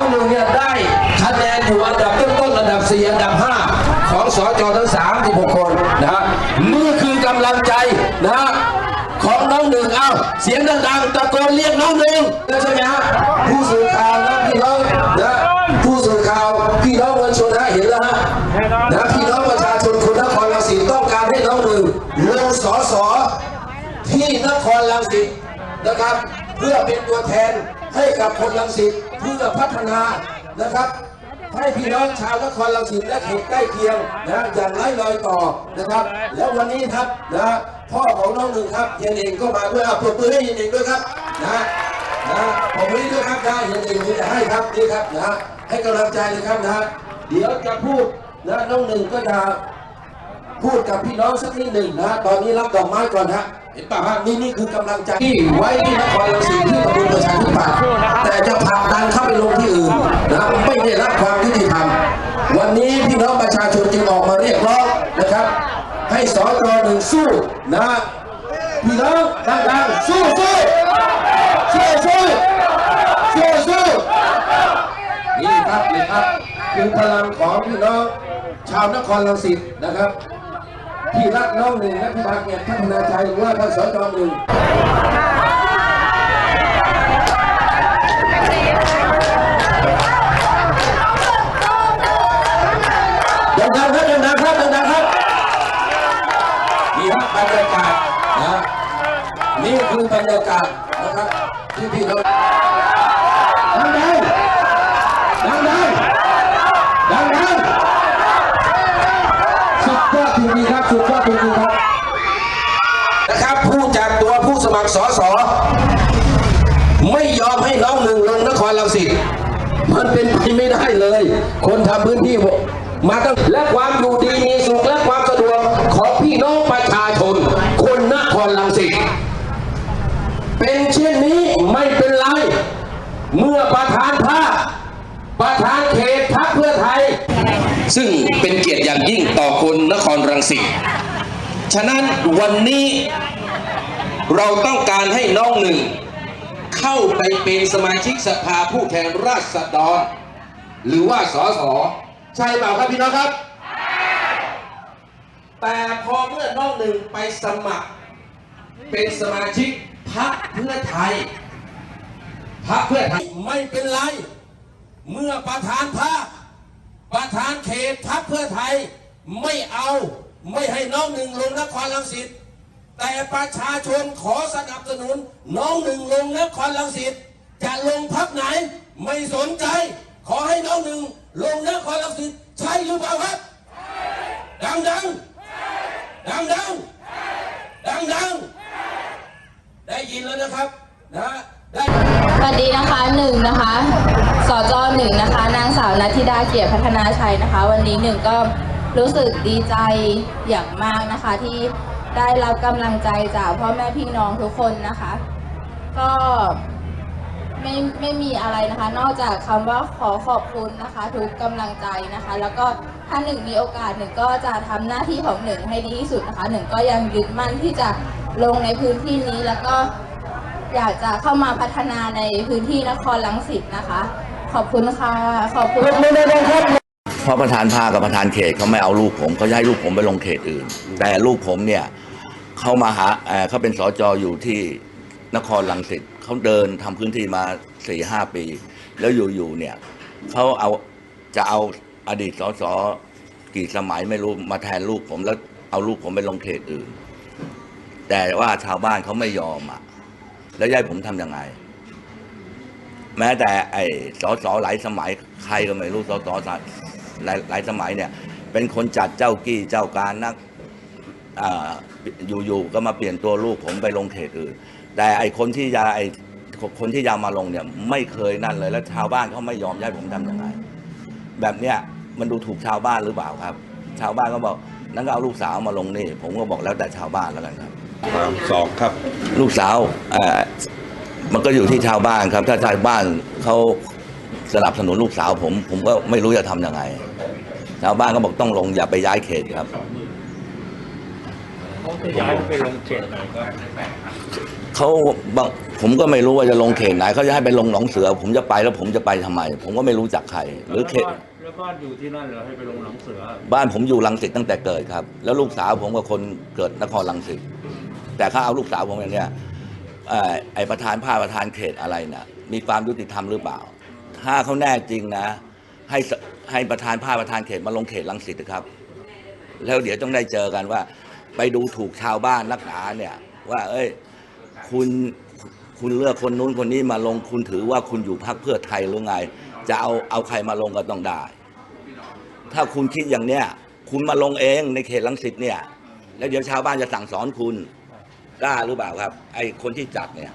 หนึ่งเนี่ยได้คะแนนอยู่อันดับต้นๆอันดับ 4 อันดับ 5 ของสจทั้ง 36 คนนะฮะนี่คือกำลังใจนะฮะของน้องหนึ่งเอ้าเสียงดังๆตะโกนเรียกน้องหนึ่งใช่ไหมฮะผู้สื่อข่าวนะพี่น้องนะผู้สื่อข่าวพี่น้องมวลชนนะเห็นแล้วฮะนะพี่น้องประชาชนคนนครราชสีต้องการให้น้องหนึ่งลงสอสอที่นครรังสิตนะครับ เพื่อเป็นตัวแทนให้กับคนรังสิต พื่อพัฒนานะครับให้พี่น้องชาวนครรังสิตและเขตใกล้เคียงนะอย่างไร้รอยต่อนะครับ แล้ววันนี้ครับนะพ่อของน้องหนึ่งครับเฮียนเองก็มาด้วยอะปรบมือให้เฮียนเองด้วยครับนะนะผมไม่ด้วยครับนะเฮียนเองมีแต่ให้ครับนี่ครับนะให้กำลังใจเลยครับนะเดี๋ยวจะพูดนะน้องหนึ่งก็จะ พูดกับพี่น้องสักนิดหนึ่งนะตอนนี้รับดอกไม้ก่อนฮะเห็นป่ะฮะนี่นี่คือกำลังใจที่ไว้ที่นครรังสีที่ตำบลประชาธิปัตย์แต่จะผลักดันเข้าไปลงที่อื่นนะไม่ได้รับความยุติธรรมวันนี้พี่น้องประชาชนจึงออกมาเรียกร้องนะครับ ให้สจหนึ่งสู้นะพี่น้องดังๆสู้สู้สู้สู้สู้สู้นี่ครับนี่ครับคือพลังของพี่น้องชาวนครรังสิตนะครับ พี่รักน้องหนึ่งและพี่บาเกียรติพัฒนาชัยหรือว่าท่านสจหนึ่งดังๆครับดังๆครับดังๆครับนี่ครับบรรยากาศนะนี่คือบรรยากาศนะครับที่พี่น้อง ครับสุดยอดจริงๆครับนะครับ ผู้จัดตัวผู้สมัครสอสอไม่ยอมให้น้องหนึ่งลงนครรังสิตมันเป็นไปไม่ได้เลย คนทำพื้นที่มาตั้งและความอยู่ดีมีสุขและความสะดวกของพี่น้องประชาชน คนนครรังสิตเป็นเช่นนี้ไม่เป็นไร เมื่อประธานภาคประธานเขตพักเพื่อไทย ซึ่งเป็นเกียรติอย่างยิ่งต่อคนนครรังสิต ฉะนั้นวันนี้เราต้องการให้น้องหนึ่ง เข้าไปเป็นสมาชิกสภาผู้แทนราษฎร หรือว่าสสใช่เปล่าครับพี่น้องครับ แต่พอเมื่อน้องหนึ่งไปสมัคร เป็นสมาชิกพรรคเพื่อไทยพรรคเพื่อไทยไม่เป็นไร เมื่อประธานพรรคประธานเขตพักเพื่อไทยไม่เอา ไม่ให้น้องหนึ่งลงนครรังสิตแต่ประชาชนขอสนับสนุน น้องหนึ่งลงนครรังสิตจะลงพักไหน ไม่สนใจ ขอให้น้องหนึ่งลงนครรังสิตใช่หรือเปล่าครับดังดังดังดังดังดังได้ยินแล้วนะครับนะได้สวัสดีนะคะหนึ่งนะคะสจหนึ่งนะคะ นางสาวนัทธิดาเกียรติพัฒนาชัยนะคะ วันนี้หนึ่งก็ รู้สึกดีใจอย่างมากนะคะ ที่ได้รับกำลังใจจากพ่อแม่พี่น้องทุกคนนะคะ ก็ไม่ไม่มีอะไรนะคะ นอกจากคำว่าขอขอบคุณนะคะ ทุกกำลังใจนะคะ แล้วก็ถ้าหนึ่งมีโอกาสหนึ่งก็จะทำหน้าที่ของหนึ่งให้ดีที่สุดนะคะหนึ่งก็ยังยึดมั่นที่จะลงในพื้นที่นี้แล้วก็อยากจะเข้ามาพัฒนาในพื้นที่นครลังสิตนะคะ ขอบคุณค่ะ ขอบคุณนะคะเพ ราะประธานภาคกับประธานเขตเขาไม่เอาลูกผมเขาจะให้ลูกผมไปลงเขตอื่น แต่ลูกผมเนี่ยเขามาหาเอ่อเขาเป็นสจอยู่ที่นครลังสิตเขาเดินทำพื้นที่มาสี่ห้าปี แล้วอยู่ๆเนี่ยเขาเอาจะเอาอดีตสสกี่สมัยไม่รู้มาแทนลูกผมแล้วเอาลูกผมไปลงเขตอื่น แต่ว่าชาวบ้านเขาไม่ยอมอะแล้วยายผมทำยังไง แม้แต่ไอ้สสหลายสมัยใครก็ไม่รู้สส หลายหลายสมัยเนี่ยเป็นคนจัดเจ้ากี้เจ้าการนักอ่าอยู่ๆก็มาเปลี่ยนตัวลูกผมไปลงเขตอื่น แต่ไอ้คนที่ยาไอ้คนที่ยามาลงเนี่ยไม่เคยนั่นเลยแล้วชาวบ้านเขาไม่ยอมย้ายผมทำยังไง แบบเนี้ยมันดูถูกชาวบ้านหรือเปล่าครับ ชาวบ้านก็บอกนั้นก็เอาลูกสาวมาลงนี่ ผมก็บอกแล้วแต่ชาวบ้านแล้วกันครับสองครับ ลูกสาวเอ่อมันก็อยู่ที่ชาวบ้านครับ ถ้าชาวบ้านเขาสนับสนุนลูกสาวผม ผมก็ไม่รู้จะทำยังไง ชาวบ้านก็บอกต้องลงอย่าไปย้ายเขตครับเขาจะย้ายไปลงเขตไหนก็เขาบอกผมก็ไม่รู้ว่าจะลงเขตไหนเขาจะให้ไปลงหนองเสือ ผมจะไปแล้วผมจะไปทำไม ผมก็ไม่รู้จักใครหรือเขตแล้วบ้านอยู่ที่นั่นเหรอให้ไปลงหนังเสือ บ้านผมอยู่ลังสิตตั้งแต่เกิดครับ แล้วลูกสาวผมกับคนเกิดนครลังสิตแต่เขาเอาลูกสาวผมอย่างเนี้ยเอ่อไอประธานภาคประธานเขตอะไรนะมีความยุติธรรมหรือเปล่า ถ้าเขาแน่จริงนะ ให้ส ให้ประธานภาคประธานเขตมาลงเขตลังสิตนะครับ แล้วเดี๋ยวต้องได้เจอกันว่า ไปดูถูกชาวบ้านนักหนาเนี่ย ว่า เอ้ย คุณคุณเลือกคนนู้นคนนี้มาลงคุณถือว่าคุณอยู่พรรคเพื่อไทยหรือไง จะเอาเอาใครมาลงก็ต้องได้ ถ้าคุณคิดอย่างเนี้ยคุณมาลงเองในเขตลังสิตเนี่ย แล้วเดี๋ยวชาวบ้านจะสั่งสอนคุณกล้าหรือเปล่าครับ ไอ้คนที่จัดเนี่ย